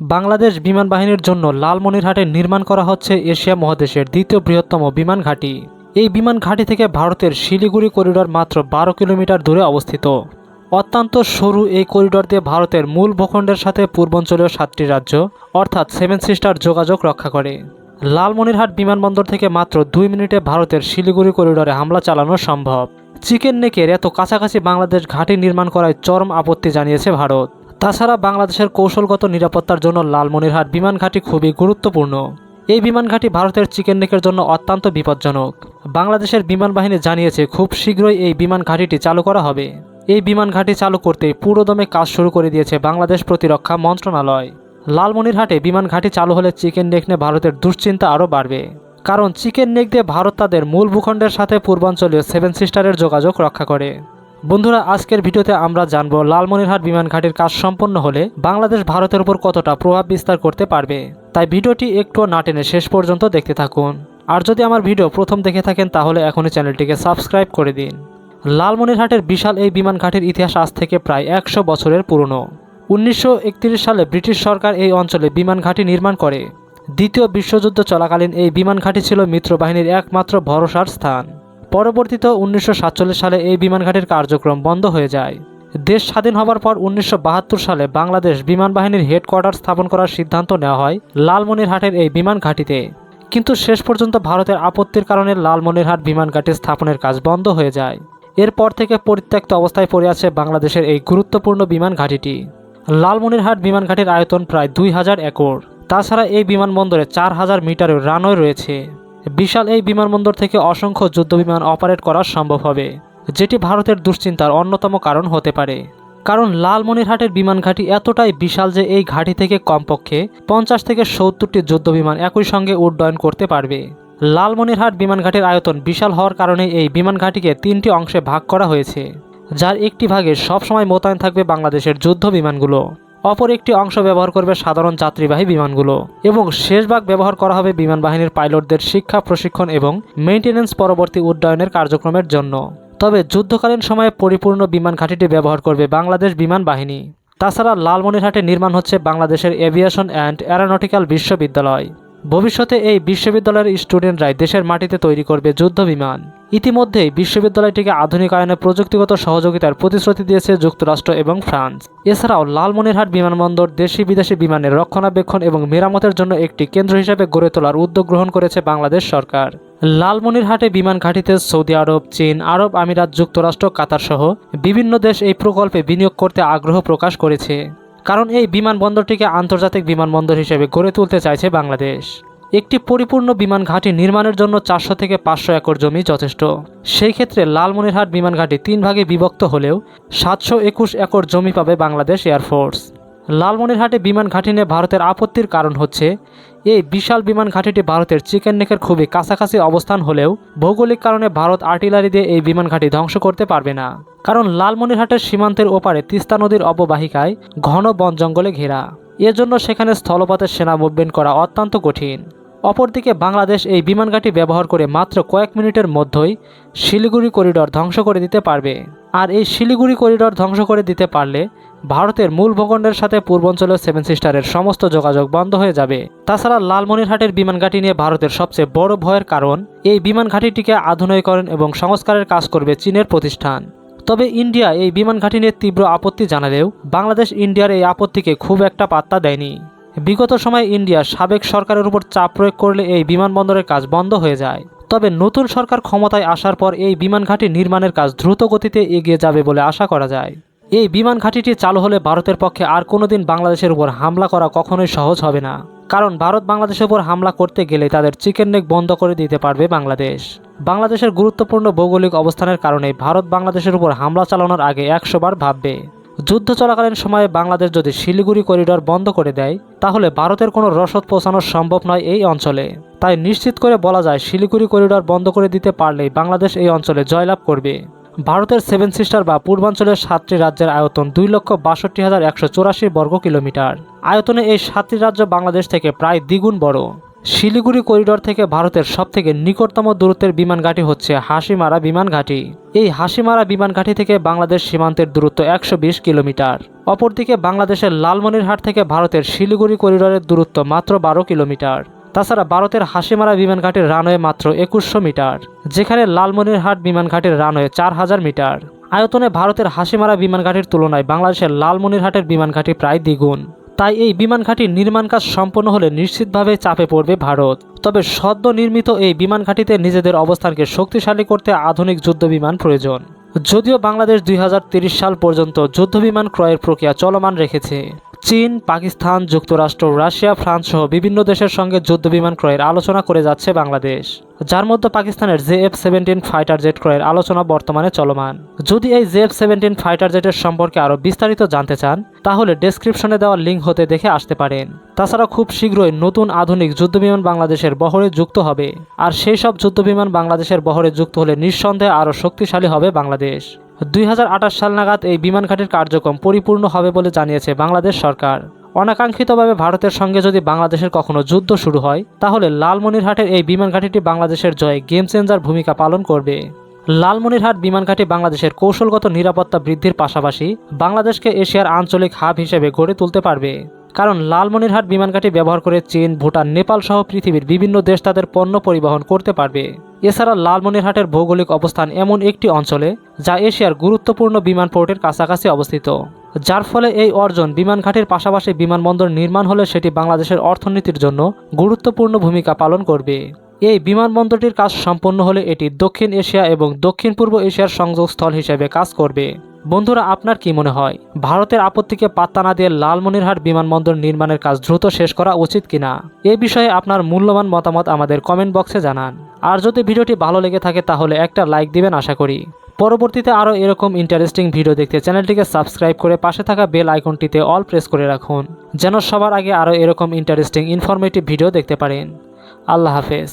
বাংলাদেশ বিমান বাহিনীর জন্য লালমনিরহাটে নির্মাণ করা হচ্ছে এশিয়া মহাদেশের দ্বিতীয় বৃহত্তম বিমান ঘাঁটি। এই বিমান ঘাঁটি থেকে ভারতের শিলিগুড়ি করিডোর মাত্র বারো কিলোমিটার দূরে অবস্থিত। অত্যন্ত সরু এই করিডোর দিয়ে ভারতের মূল ভূখণ্ডের সাথে পূর্বাঞ্চলীয় সাতটি রাজ্য, অর্থাৎ সেভেন সিস্টার যোগাযোগ রক্ষা করে। লালমনিরহাট বিমানবন্দর থেকে মাত্র দুই মিনিটে ভারতের শিলিগুড়ি করিডোরে হামলা চালানো সম্ভব। চিকেন নেকের এত কাছাকাছি বাংলাদেশ ঘাঁটি নির্মাণ করায় চরম আপত্তি জানিয়েছে ভারত। তাছাড়া বাংলাদেশের কৌশলগত নিরাপত্তার জন্য লালমনিরহাট বিমান ঘাঁটি খুবই গুরুত্বপূর্ণ। এই বিমান ঘাঁটি ভারতের চিকেন নেকের জন্য অত্যন্ত বিপজ্জনক। বাংলাদেশের বিমান বাহিনী জানিয়েছে, খুব শীঘ্রই এই বিমান ঘাঁটিটি চালু করা হবে। এই বিমান ঘাঁটি চালু করতে পুরোদমে কাজ শুরু করে দিয়েছে বাংলাদেশ প্রতিরক্ষা মন্ত্রণালয়। লালমনিরহাটে বিমান ঘাঁটি চালু হলে চিকেন নেক নিয়ে ভারতের দুশ্চিন্তা আরও বাড়বে। কারণ চিকেন নেক দিয়ে ভারত তাদের মূল ভূখণ্ডের সাথে পূর্বাঞ্চলীয় সেভেন সিস্টারের যোগাযোগ রক্ষা করে। বন্ধুরা, আজকের ভিডিওতে আমরা জানব লালমনিরহাট বিমান ঘাটির কাজ সম্পন্ন হলে বাংলাদেশ ভারতের উপর কতটা প্রভাব বিস্তার করতে পারবে। তাই ভিডিওটি একটু না টেনে শেষ পর্যন্ত দেখতে থাকুন। আর যদি আমার ভিডিও প্রথম দেখে থাকেন, তাহলে এখনই চ্যানেলটিকে সাবস্ক্রাইব করে দিন। লালমনিরহাটের বিশাল এই বিমান ঘাটির ইতিহাস আজ থেকে প্রায় একশো বছরের পুরনো। উনিশশো একত্রিশ সালে ব্রিটিশ সরকার এই অঞ্চলে বিমান ঘাঁটি নির্মাণ করে। দ্বিতীয় বিশ্বযুদ্ধ চলাকালীন এই বিমান ঘাঁটি ছিল মিত্রবাহিনীর একমাত্র ভরসার স্থান। পরবর্তীতে উনিশশো সাতচল্লিশ সালে এই বিমান ঘাঁটির কার্যক্রম বন্ধ হয়ে যায়। দেশ স্বাধীন হবার পর উনিশশো বাহাত্তর সালে বাংলাদেশ বিমান বাহিনীর হেডকোয়ার্টার স্থাপন করার সিদ্ধান্ত নেওয়া হয় লালমনিরহাটের এই বিমান ঘাঁটিতে কিন্তু শেষ পর্যন্ত ভারতের আপত্তির কারণে লালমনিরহাট বিমান ঘাঁটি স্থাপনের কাজ বন্ধ হয়ে যায়। এরপর থেকে পরিত্যক্ত অবস্থায় পড়ে আছে বাংলাদেশের এই গুরুত্বপূর্ণ বিমান ঘাঁটিটি লালমনিরহাট বিমান ঘাটির আয়তন প্রায় দুই হাজার একর। তাছাড়া এই বিমানবন্দরে চার হাজার মিটারের রানওয়ে রয়েছে। বিশাল এই বিমানবন্দর থেকে অসংখ্য যুদ্ধবিমান অপারেট করা সম্ভব হবে, যেটি ভারতের দুশ্চিন্তার অন্যতম কারণ হতে পারে। কারণ লালমনিরহাটের বিমান ঘাঁটি এতটাই বিশাল যে এই ঘাঁটি থেকে কমপক্ষে পঞ্চাশ থেকে সত্তরটি যুদ্ধবিমান একই সঙ্গে উড্ডয়ন করতে পারবে। লালমনিরহাট বিমান ঘাঁটির আয়তন বিশাল হওয়ার কারণে এই বিমান ঘাঁটিকে তিনটি অংশে ভাগ করা হয়েছে, যার একটি ভাগে সবসময় মোতায়েন থাকবে বাংলাদেশের যুদ্ধ বিমানগুলো অপর একটি অংশ ব্যবহার করবে সাধারণ যাত্রীবাহী বিমানগুলো। এবং শেষ ভাগ ব্যবহার করা হবে বিমান বাহিনীর পাইলটদের শিক্ষা, প্রশিক্ষণ এবং মেইনটেনেন্স পরবর্তী উড্ডয়নের কার্যক্রমের জন্য। তবে যুদ্ধকালীন সময়ে পরিপূর্ণ বিমান ঘাঁটিটি ব্যবহার করবে বাংলাদেশ বিমান বাহিনী। তাছাড়া লালমনিরহাটে নির্মাণ হচ্ছে বাংলাদেশের এভিয়েশন অ্যান্ড অ্যারোনটিক্যাল বিশ্ববিদ্যালয়। ভবিষ্যতে এই বিশ্ববিদ্যালয়ের স্টুডেন্টরাই দেশের মাটিতে তৈরি করবে যুদ্ধ বিমান। ইতিমধ্যেই বিশ্ববিদ্যালয়টিকে আধুনিকায়নে প্রযুক্তিগত সহযোগিতার প্রতিশ্রুতি দিয়েছে যুক্তরাষ্ট্র এবং ফ্রান্স। এছাড়াও লালমনিরহাট বিমানবন্দর দেশি বিদেশি বিমানের রক্ষণাবেক্ষণ এবং মেরামতের জন্য একটি কেন্দ্র হিসেবে গড়ে তোলার উদ্যোগ গ্রহণ করেছে বাংলাদেশ সরকার। লালমনিরহাটে বিমান ঘাঁটিতে সৌদি আরব, চীন, আরব আমিরাত, যুক্তরাষ্ট্র, কাতার সহ বিভিন্ন দেশ এই প্রকল্পে বিনিয়োগ করতে আগ্রহ প্রকাশ করেছে। কারণ এই বিমানবন্দরটিকে আন্তর্জাতিক বিমানবন্দর হিসেবে গড়ে তুলতে চাইছে বাংলাদেশ। একটি পরিপূর্ণ বিমান ঘাঁটি নির্মাণের জন্য চারশো থেকে পাঁচশো একর জমি যথেষ্ট। সেই ক্ষেত্রে লালমনিরহাট বিমান ঘাঁটি তিন ভাগে বিভক্ত হলেও সাতশো একুশ একর জমি পাবে বাংলাদেশ এয়ারফোর্স লালমনিরহাটে বিমান ঘাঁটি নিয়ে ভারতের আপত্তির কারণ হচ্ছে, এই বিশাল বিমান ঘাঁটিটি ভারতের চিকেন নেকের খুবই কাছাকাছি অবস্থান হলেও ভৌগোলিক কারণে ভারত আর্টিলারি দিয়ে এই বিমান ঘাঁটি ধ্বংস করতে পারবে না। কারণ লালমনিরহাটের সীমান্তের ওপারে তিস্তা নদীর অববাহিকায় ঘন বন জঙ্গলে ঘেরা। এজন্য সেখানে স্থলপথে সেনা মুভমেন্ট করা অত্যন্ত কঠিন। অপরদিকে বাংলাদেশ এই বিমান ঘাঁটি ব্যবহার করে মাত্র কয়েক মিনিটের মধ্যেই শিলিগুড়ি করিডর ধ্বংস করে দিতে পারবে। আর এই শিলিগুড়ি করিডর ধ্বংস করে দিতে পারলে ভারতের মূল ভূখণ্ডের সাথে পূর্বাঞ্চলীয় সেভেন সিস্টারের সমস্ত যোগাযোগ বন্ধ হয়ে যাবে। তাছাড়া লালমনিরহাটের বিমান ঘাঁটি নিয়ে ভারতের সবচেয়ে বড় ভয়ের কারণ, এই বিমান ঘাঁটিটিকে আধুনিকরণ এবং সংস্কারের কাজ করবে চীনের প্রতিষ্ঠান। তবে ইন্ডিয়া এই বিমান ঘাঁটি নিয়ে তীব্র আপত্তি জানালেও বাংলাদেশ ইন্ডিয়ার এই আপত্তিকে খুব একটা পাত্তা দেয়নি। বিগত সময়ে ইন্ডিয়া সাবেক সরকারের উপর চাপ প্রয়োগ করলে এই বিমানবন্দরের কাজ বন্ধ হয়ে যায়। তবে নতুন সরকার ক্ষমতায় আসার পর এই বিমান ঘাঁটি নির্মাণের কাজ দ্রুত গতিতে এগিয়ে যাবে বলে আশা করা যায়। এই বিমান ঘাঁটিটি চালু হলে ভারতের পক্ষে আর কোনোদিন বাংলাদেশের উপর হামলা করা কখনোই সহজ হবে না। কারণ ভারত বাংলাদেশের উপর হামলা করতে গেলে তাদের চিকেন নেক বন্ধ করে দিতে পারবে বাংলাদেশ। বাংলাদেশের গুরুত্বপূর্ণ ভৌগোলিক অবস্থানের কারণে ভারত বাংলাদেশের উপর হামলা চালানোর আগে একশোবার ভাববে। যুদ্ধ চলাকালীন সময়ে বাংলাদেশ যদি শিলিগুড়ি করিডর বন্ধ করে দেয়, তাহলে ভারতের কোনো রসদ পৌঁছানো সম্ভব নয় এই অঞ্চলে। তাই নিশ্চিত করে বলা যায়, শিলিগুড়ি করিডর বন্ধ করে দিতে পারলেই বাংলাদেশ এই অঞ্চলে জয়লাভ করবে। ভারতের সেভেন সিস্টার বা পূর্বাঞ্চলের সাতটি রাজ্যের আয়তন দুই লক্ষ বাষট্টি হাজার একশো চৌরাশি বর্গ কিলোমিটার আয়তনে এই সাতটি রাজ্য বাংলাদেশ থেকে প্রায় দ্বিগুণ বড়। শিলিগুড়ি করিডোর থেকে ভারতের সবথেকে নিকটতম দূরত্বের বিমান ঘাঁটি হচ্ছে হাসিমারা বিমান ঘাঁটি। এই হাসিমারা বিমান ঘাঁটি থেকে বাংলাদেশ সীমান্তের দূরত্ব একশো বিশ কিলোমিটার। অপরদিকে বাংলাদেশের লালমনিরহাট থেকে ভারতের শিলিগুড়ি করিডোরের দূরত্ব মাত্র বারো কিলোমিটার। তাছাড়া ভারতের হাসিমারা বিমান ঘাটির রানওয়ে মাত্র একুশশো মিটার, যেখানে লালমনিরহাট বিমান ঘাটির রানওয়ে চার হাজার মিটার। আয়তনে ভারতের হাসিমারা বিমান ঘাটির তুলনায় বাংলাদেশের লালমনিরহাটের বিমান ঘাটি প্রায় দ্বিগুণ। তাই এই বিমান ঘাঁটির নির্মাণ কাজ সম্পন্ন হলে নিশ্চিতভাবে চাপে পড়বে ভারত। তবে সদ্য নির্মিত এই বিমান ঘাঁটিতে নিজেদের অবস্থানকে শক্তিশালী করতে আধুনিক যুদ্ধ বিমান প্রয়োজন। যদিও বাংলাদেশ দুই সাল পর্যন্ত যুদ্ধ বিমান ক্রয়ের প্রক্রিয়া চলমান রেখেছে। চীন, পাকিস্তান, যুক্তরাষ্ট্র, রাশিয়া, ফ্রান্স সহ বিভিন্ন দেশের সঙ্গে যুদ্ধ বিমান ক্রয়ের আলোচনা করে যাচ্ছে বাংলাদেশ, যার মধ্যে পাকিস্তানের J F seventeen fighter jet ক্রয়ের আলোচনা বর্তমানে চলমান। যদি এই জে এফ সেভেন্টিন ফাইটার জেটের সম্পর্কে আরও বিস্তারিত জানতে চান, তাহলে ডেসক্রিপশনে দেওয়া লিঙ্ক হতে দেখে আসতে পারেন। তাছাড়া খুব শীঘ্রই নতুন আধুনিক যুদ্ধবিমান বাংলাদেশের বহরে যুক্ত হবে। আর সেই সব যুদ্ধবিমান বাংলাদেশের বহরে যুক্ত হলে নিঃসন্দেহে আরও শক্তিশালী হবে বাংলাদেশ। দুই হাজার আটাশ সাল নাগাদ এই বিমান ঘাটির কার্যক্রম পরিপূর্ণ হবে বলে জানিয়েছে বাংলাদেশ সরকার। অনাকাঙ্ক্ষিতভাবে ভারতের সঙ্গে যদি বাংলাদেশের কখনো যুদ্ধ শুরু হয়, তাহলে লালমনিরহাটের এই বিমান ঘাটিটি বাংলাদেশের জয়ে গেম চেঞ্জার ভূমিকা পালন করবে। লালমনিরহাট বিমান ঘাঁটি বাংলাদেশের কৌশলগত নিরাপত্তা বৃদ্ধির পাশাপাশি বাংলাদেশকে এশিয়ার আঞ্চলিক হাব হিসেবে গড়ে তুলতে পারবে। কারণ লালমনিরহাট বিমান ঘাঁটি ব্যবহার করে চীন, ভুটান, নেপাল সহ পৃথিবীর বিভিন্ন দেশ তাদের পণ্য পরিবহন করতে পারবে। এছাড়া লালমনিরহাটের ভৌগোলিক অবস্থান এমন একটি অঞ্চলে, যা এশিয়ার গুরুত্বপূর্ণ বিমান পোর্টের কাছাকাছি অবস্থিত। যার ফলে এই অর্জন বিমানঘাটের পাশাপাশি বিমানবন্দর নির্মাণ হলে সেটি বাংলাদেশের অর্থনীতির জন্য গুরুত্বপূর্ণ ভূমিকা পালন করবে। এই বিমানবন্দরটির কাজ সম্পন্ন হলে এটি দক্ষিণ এশিয়া এবং দক্ষিণ পূর্ব এশিয়ার সংযোগস্থল হিসেবে কাজ করবে। বন্ধুরা, আপনার কি মনে হয়? ভারতের আপত্তিকে পাত্তা না দিয়ে লালমনিরহাট বিমানবন্দর নির্মাণের কাজ দ্রুত শেষ করা উচিত কিনা? এ বিষয়ে আপনার মূল্যবান মতামত আমাদের কমেন্ট বক্সে জানান। আর যদি ভিডিওটি ভালো লেগে থাকে, তাহলে একটা লাইক দিবেন আশা করি। পরবর্তীতে আরও এরকম ইন্টারেস্টিং ভিডিও দেখতে চ্যানেলটিকে সাবস্ক্রাইব করে পাশে থাকা বেল আইকনটিতে অল প্রেস করে রাখুন, যেন সবার আগে আরও এরকম ইন্টারেস্টিং ইনফরমেটিভ ভিডিও দেখতে পারেন। আল্লাহ হাফেজ।